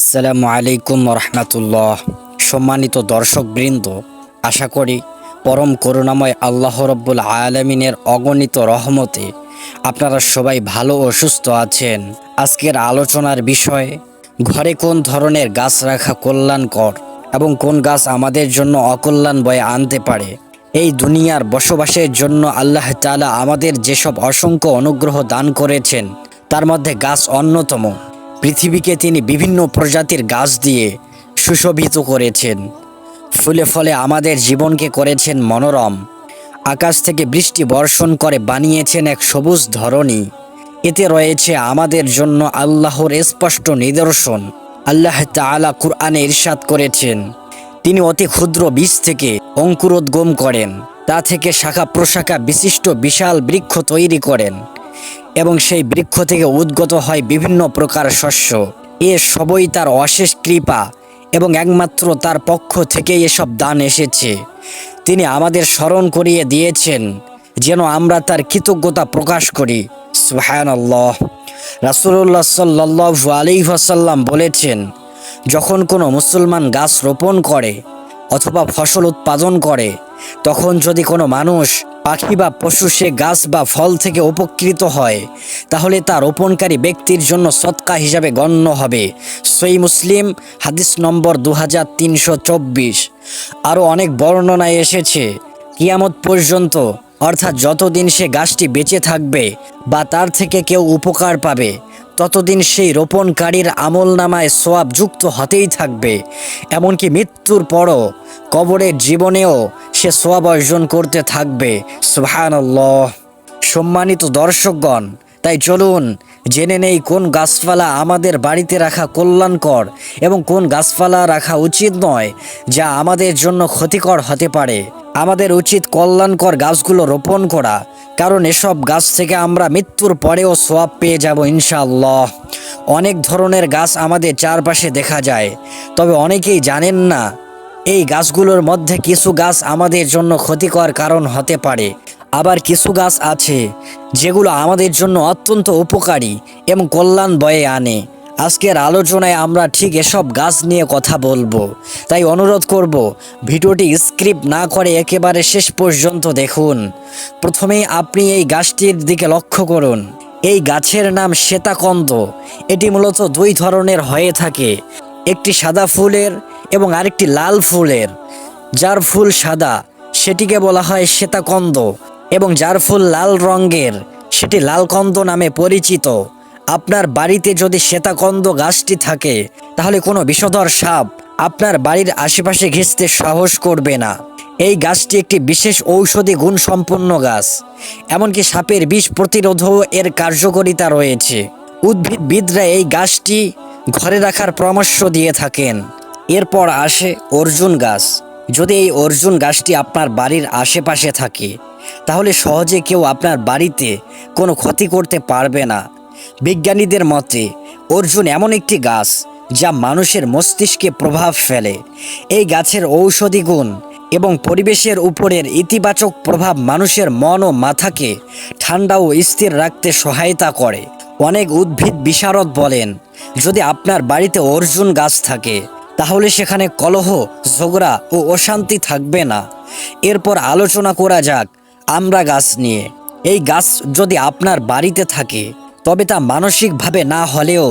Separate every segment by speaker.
Speaker 1: আসসালামু আলাইকুম রহমতুল্লাহ সম্মানিত দর্শকবৃন্দ, আশা করি পরম করুণাময় আল্লাহ রব্বুল আলমিনের অগণিত রহমতে আপনারা সবাই ভালো ও সুস্থ আছেন। আজকের আলোচনার বিষয়, ঘরে কোন ধরনের গাছ রাখা কল্যাণকর এবং কোন গাছ আমাদের জন্য অকল্যাণ বয়ে আনতে পারে? এই দুনিয়ার বসবাসের জন্য আল্লাহ তালা আমাদের যেসব অসংখ্য অনুগ্রহ দান করেছেন, তার মধ্যে গাছ অন্যতম। পৃথিবীকে তিনি বিভিন্ন প্রজাতির গাছ দিয়ে সুশোভিত করেছেন। ফুলে ফলে আমাদের জীবনকে করেছেন মনোরম। আকাশ থেকে বৃষ্টি বর্ষণ করে বানিয়েছেন এক সবুজ ধরনী এতে রয়েছে আমাদের জন্য আল্লাহর স্পষ্ট নিদর্শন। আল্লাহ তাআলা কুরআনে ইরশাদ করেছেন, তিনি অতি ক্ষুদ্র বীজ থেকে অঙ্কুরোদ্গম করেন, তা থেকে শাখা প্রশাখা বিশিষ্ট বিশাল বৃক্ষ তৈরি করেন। এবং সেই বৃক্ষ থেকে উদ্গত হয় বিভিন্ন প্রকার শস্য। এ সবই তার অশেষ কৃপা এবং একমাত্র তার পক্ষ থেকে এসব দান এসেছে। তিনি আমাদের স্মরণ করিয়ে দিয়েছেন যেন আমরা তার কৃতজ্ঞতা প্রকাশ করি। সুহায়ন আল্লাহ রাসুল্লাহ সাল্লাহ আলিহাসাল্লাম বলেছেন, যখন কোনো মুসলমান গাছ রোপণ করে অথবা ফসল উৎপাদন করে, তখন যদি কোনো মানুষ পাখি বা পশু সে গাছ বা ফল থেকে উপকৃত হয়, তাহলে তা রোপণকারী ব্যক্তির জন্য সৎকা হিসাবে গণ্য হবে। সই মুসলিম, হাদিস নম্বর দু হাজার তিনশো চব্বিশ। আরও অনেক বর্ণনায় এসেছে, কিয়ামত পর্যন্ত, অর্থাৎ যতদিন সে গাছটি বেঁচে থাকবে বা তার থেকে কেউ উপকার পাবে ততদিন সেই রোপণকারীর আমল নামায় সোয়াব যুক্ত হতেই থাকবে। এমনকি মৃত্যুর পরও কবরের জীবনেও সে সোয়াব অর্জন করতে থাকবে। সুবহানাল্লাহ। সম্মানিত দর্শকগণ, তাই চলুন জেনে নেই কোন গাছপালা আমাদের বাড়িতে রাখা কল্যাণকর এবং কোন গাছপালা রাখা উচিত নয়, যা আমাদের জন্য ক্ষতিকর হতে পারে। আমাদের উচিত কল্যাণকর গাছগুলো রোপণ করা, কারণ এসব গাছ থেকে আমরা মৃত্যুর পরেও সোয়াব পেয়ে যাব ইনশাআল্লাহ। অনেক ধরনের গাছ আমাদের চারপাশে দেখা যায়, তবে অনেকেই জানেন না, এই গাছগুলোর মধ্যে কিছু গাছ আমাদের জন্য ক্ষতিকর কারণ হতে পারে। আবার কিছু গাছ আছে, যেগুলো আমাদের জন্য অত্যন্ত উপকারী এবং কল্যাণ বয়ে আনে। আজকের আলোচনায় আমরা ঠিক এসব গাছ নিয়ে কথা বলব। তাই অনুরোধ করব, ভিডিওটি স্ক্রিপ্ট না করে একেবারে শেষ পর্যন্ত দেখুন। প্রথমেই আপনি এই গাছটির দিকে লক্ষ্য করুন। এই গাছের নাম শ্বেতাকন্দ। এটি মূলত দুই ধরনের হয়ে থাকে। একটি সাদা ফুলের এবং আরেকটি লাল ফুলের। যার ফুল সাদা, সেটিকে বলা হয় শ্বেতাকন্দ এবং যার ফুল লাল রঙের, সেটি লালকন্দ নামে পরিচিত। আপনার বাড়িতে যদি শ্বেতাকন্দ গাছটি থাকে, তাহলে কোনো বিষধর সাপ আপনার বাড়ির আশেপাশে ঘেঁচতে সাহস করবে না। এই গাছটি একটি বিশেষ ঔষধি গুণসম্পন্ন গাছ। এমনকি সাপের বিষ প্রতিরোধও এর কার্যকারিতা রয়েছে। উদ্ভিদবিদরা এই গাছটি ঘরে রাখার পরামর্শ দিয়ে থাকেন। এরপর আসে অর্জুন গাছ। যদি এই অর্জুন গাছটি আপনার বাড়ির আশেপাশে থাকে, তাহলে সহজে কেউ আপনার বাড়িতে কোনো ক্ষতি করতে পারবে না। বিজ্ঞানীদের মতে, অর্জুন এমন একটি গাছ যা মানুষের মস্তিষ্কে প্রভাব ফেলে। এই গাছের ঔষধি গুণ এবং পরিবেশের উপরের ইতিবাচক প্রভাব মানুষের মন ও মাথাকে ঠান্ডা ও স্থির রাখতে সহায়তা করে। অনেক উদ্ভিদ বিশারদ বলেন, যদি আপনার বাড়িতে অর্জুন গাছ থাকে, তাহলে সেখানে কলহ, ঝগড়া ও অশান্তি থাকবে না। এরপর আলোচনা করা যাক আমরা গাছ নিয়ে। এই গাছ যদি আপনার বাড়িতে থাকে তবে তা মানসিকভাবে না হলেও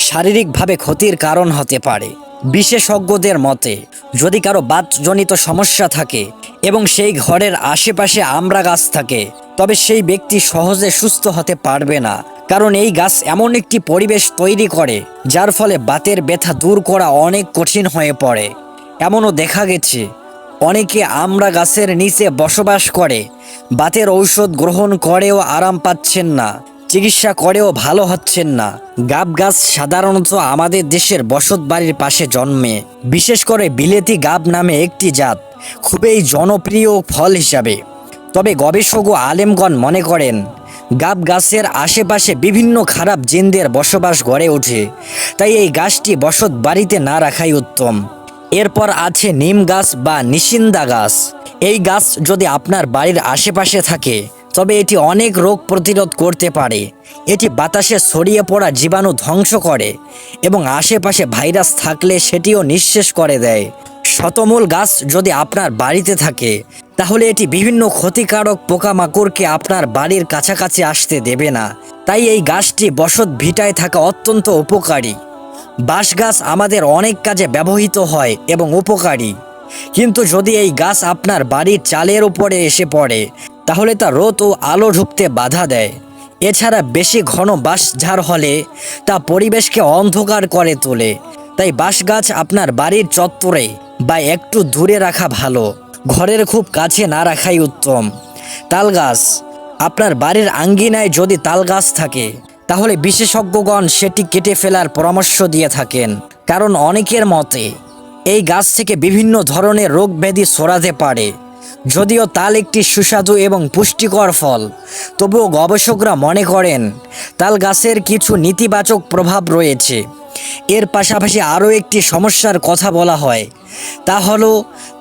Speaker 1: শারীরিকভাবে ক্ষতির কারণ হতে পারে। বিশেষজ্ঞদের মতে, যদি কারও বাতজনিত সমস্যা থাকে এবং সেই ঘরের আশেপাশে আমরা গাছ থাকে, তবে সেই ব্যক্তি সহজে সুস্থ হতে পারবে না। কারণ এই গাছ এমন একটি পরিবেশ তৈরি করে, যার ফলে বাতের ব্যথা দূর করা অনেক কঠিন হয়ে পড়ে। এমনও দেখা গেছে, অনেকে আমরা গাছের নিচে বসবাস করে, বাতের ঔষধ গ্রহণ করেও আরাম পাচ্ছেন না। চিকিৎসা করেও ভালো হচ্ছেন না। গাব গাছ সাধারণত আমাদের দেশের বসত বাড়ির পাশে জন্মে। বিশেষ করে বিলেতি গাব নামে একটি জাত, খুবই জনপ্রিয় ফল হিসাবে। তবে গবেষক ও আলেমগণ মনে করেন, গাব গাছের আশেপাশে বিভিন্ন খারাপ জিনদের বসবাস গড়ে ওঠে, তাই এই গাছটি বসত বাড়িতে না রাখাই উত্তম। এরপর আছে নিম গাছ বা নিশিন্দা গাছ। এই গাছ যদি আপনার বাড়ির আশেপাশে থাকে তবে এটি অনেক রোগ প্রতিরোধ করতে পারে। এটি বাতাসে ছড়িয়ে পড়া জীবাণু ধ্বংস করে এবং আশেপাশে ভাইরাস থাকলে সেটিও নিঃশেষ করে দেয়। শতমূল গাছ যদি আপনার বাড়িতে থাকে, তাহলে এটি বিভিন্ন ক্ষতিকারক পোকামাকড়কে আপনার বাড়ির কাছাকাছি আসতে দেবে না। তাই এই গাছটি বসত ভিটায় থাকা অত্যন্ত উপকারী। বাঁশ গাছ আমাদের অনেক কাজে ব্যবহৃত হয় এবং উপকারী। কিন্তু যদি এই গাছ আপনার বাড়ির চালের উপরে এসে পড়ে তাহলে তা রোদ ও আলো ঢুকতে বাধা দেয়। এছাড়া বেশি ঘন বাঁশ ঝাড় হলে তা পরিবেশকে অন্ধকার করে তোলে। তাই বাঁশ গাছ আপনার বাড়ির চত্বরে বা একটু দূরে রাখা ভালো। ঘরের খুব কাছে না রাখাই উত্তম। তাল গাছ আপনার বাড়ির আঙ্গিনায় যদি তাল গাছ থাকে, তাহলে বিশেষজ্ঞগণ সেটি কেটে ফেলার পরামর্শ দিয়ে থাকেন। কারণ অনেকের মতে, এই গাছ থেকে বিভিন্ন ধরনের রোগ ব্যাধি ছড়াতে পারে। যদিও তাল একটি সুস্বাদু এবং পুষ্টিকর ফল, তবুও গবেষকরা মনে করেন তাল গাছের কিছু নেতিবাচক প্রভাব রয়েছে। এর পাশাপাশি আরও একটি সমস্যার কথা বলা হয়, তা হলো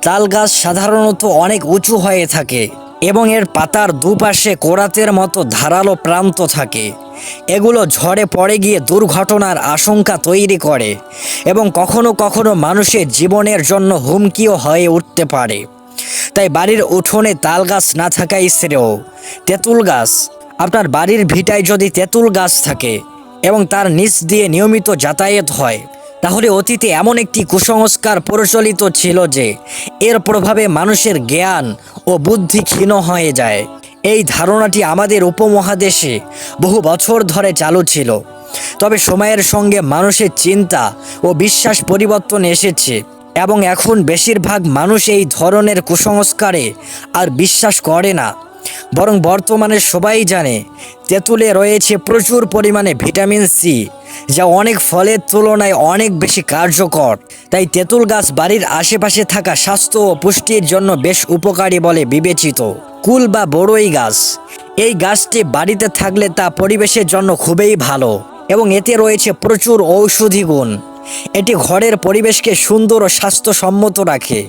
Speaker 1: তাল গাছ সাধারণত অনেক উঁচু হয়ে থাকে এবং এর পাতার দুপাশে কোরাতের মতো ধারালো প্রান্ত থাকে। এগুলো ঝড়ে পড়ে গিয়ে দুর্ঘটনার আশঙ্কা তৈরি করে এবং কখনো কখনো মানুষের জীবনের জন্য হুমকিও হয়ে উঠতে পারে। তাই বাড়ির উঠোনে তাল গাছ না থাকাই শ্রেয় তেঁতুল গাছ, আপনার বাড়ির ভিটায় যদি তেঁতুল গাছ থাকে এবং তার নিচ দিয়ে নিয়মিত যাতায়াত হয়, তাহলে অতীতে এমন একটি কুসংস্কার প্রচলিত ছিল যে এর প্রভাবে মানুষের জ্ঞান ও বুদ্ধি ক্ষীণ হয়ে যায়। এই ধারণাটি আমাদের উপমহাদেশে বহু বছর ধরে চালু ছিল। তবে সময়ের সঙ্গে মানুষের চিন্তা ও বিশ্বাস পরিবর্তন এসেছে। এবং এখন বেশিরভাগ মানুষ এই ধরনের কুসংস্কারে আর বিশ্বাস করে না। বরং বর্তমানে সবাই জানে, তেঁতুলে রয়েছে প্রচুর পরিমাণে ভিটামিন সি, যা অনেক ফলের তুলনায় অনেক বেশি কার্যকর। তাই তেঁতুল গাছ বাড়ির আশেপাশে থাকা স্বাস্থ্য ও পুষ্টির জন্য বেশ উপকারী বলে বিবেচিত। কুল বা বড়ই গাছ, এই গাছটি বাড়িতে থাকলে তা পরিবেশের জন্য খুবই ভালো এবং এতে রয়েছে প্রচুর ঔষধি গুণ। এটি ঘরের পরিবেশকে সুন্দর ও স্বাস্থ্যসম্মত রাখে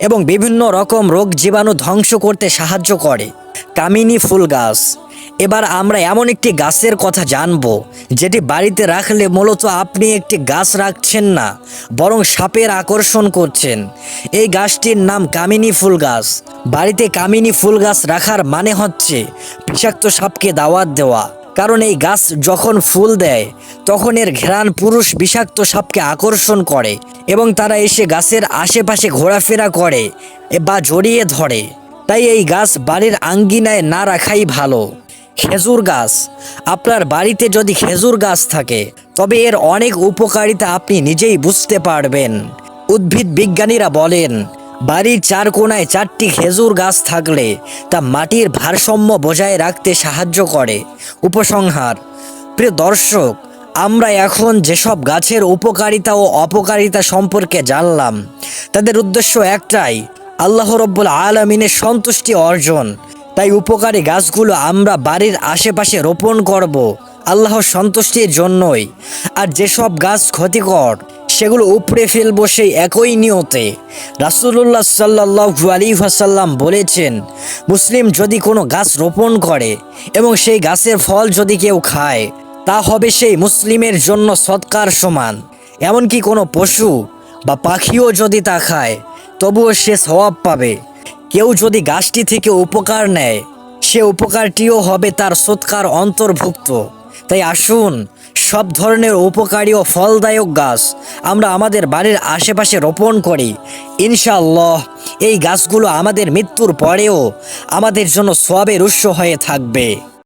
Speaker 1: এবং বিভিন্ন রকম রোগ জীবাণু ধ্বংস করতে সাহায্য করে। কামিনী ফুল গাছ। এবার আমরা এমন একটি গাছের কথা জানব, যেটি বাড়িতে রাখলে মূলত আপনি একটি গাছ রাখছেন না, বরং সাপের আকর্ষণ করছেন। এই গাছটির নাম কামিনী ফুল গাছ। বাড়িতে কামিনী ফুল গাছ রাখার মানে হচ্ছে, বিষাক্ত সাপকে দাওয়াত দেওয়া। কারণ এই গাছ যখন ফুল দেয়, তখন এর ঘেরান পুরুষ বিষাক্ত সাপকে আকর্ষণ করে এবং তারা এসে গাছের আশেপাশে ঘোরাফেরা করে বা জড়িয়ে ধরে। তাই এই গাছ বাড়ির আঙ্গিনায় না রাখাই ভালো। খেজুর গাছ, আপনার বাড়িতে যদি খেজুর গাছ থাকে, তবে এর অনেক উপকারিতা আপনি নিজেই বুঝতে পারবেন। উদ্ভিদ বিজ্ঞানীরা বলেন বাড়ির চার কোনায় চারটি খেজুর গাছ থাকলে তা মাটির ভারসাম্য বজায় রাখতে সাহায্য করে। উপসংহার, প্রিয় দর্শক, আমরা এখন যেসব গাছের উপকারিতা ও অপকারিতা সম্পর্কে জানলাম, তাদের উদ্দেশ্য একটাই, আল্লাহ রব্বুল আলমিনের সন্তুষ্টি অর্জন। তাই উপকারী গাছগুলো আমরা বাড়ির আশেপাশে রোপণ করব আল্লাহর সন্তুষ্টির জন্যই। আর যেসব গাছ ক্ষতিকর সেগুলো উপড়ে ফেলব সেই একই নিয়তে। রাসুলুল্লাহ সাল্লাহ আলী ওয়াসাল্লাম বলেছেন, মুসলিম যদি কোনো গাছ রোপণ করে এবং সেই গাছের ফল যদি কেউ খায়, তা হবে সেই মুসলিমের জন্য সৎকার সমান। এমনকি কোনো পশু বা পাখিও যদি তা খায়, তবুও সে সওয়াব পাবে। কেউ যদি গাছটি থেকে উপকার নেয়, সে উপকারটিও হবে তার সৎকার অন্তর্ভুক্ত। তাই আসুন সব ধরনের উপকারী ও ফলদায়ক গাছ আমরা আমাদের বাড়ির আশেপাশে রোপণ করি। ইনশাল্লাহ এই গাছগুলো আমাদের মৃত্যুর পরেও আমাদের জন্য সবের উৎস হয়ে থাকবে।